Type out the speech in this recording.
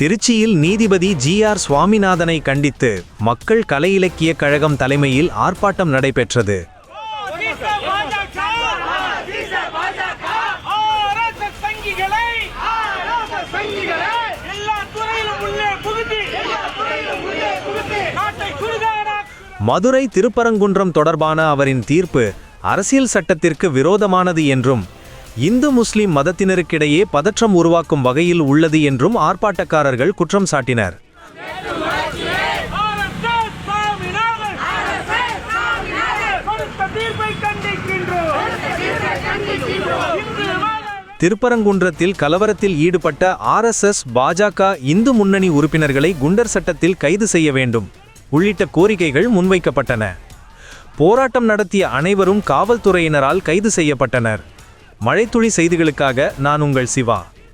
திருச்சியில் நீதிபதி G R சுவாமிநாதனை கண்டித்து மக்கள் கலை இலக்கிய கழகம் தலைமையில் ஆர்ப்பாட்டம் நடைபெற்றது. மதுரை திருப்பரங்குன்றம் தொடர்பான அவரின் தீர்ப்பு அரசியல் சட்டத்திற்கு விரோதமானது என்றும் இந்து முஸ்லிம் மதத்தினருக்கிடையே பதற்றம் உருவாக்கும் வகையில் உள்ளது என்றும் ஆர்ப்பாட்டக்காரர்கள் குற்றம் சாட்டினர். திருப்பரங்குன்றத்தில் கலவரத்தில் ஈடுபட்ட ஆர்எஸ்எஸ் பாஜக இந்து முன்னணி உறுப்பினர்களை குண்டர் சட்டத்தில் கைது செய்ய வேண்டும். உள்ளிட்ட கோரிக்கைகள் முன்வைக்கப்பட்டன. போராட்டம் நடத்திய அனைவரும் காவல்துறையினரால் கைது செய்யப்பட்டனர். மழைத்துளி செய்திகளுக்காக நான் உங்கள் சிவா.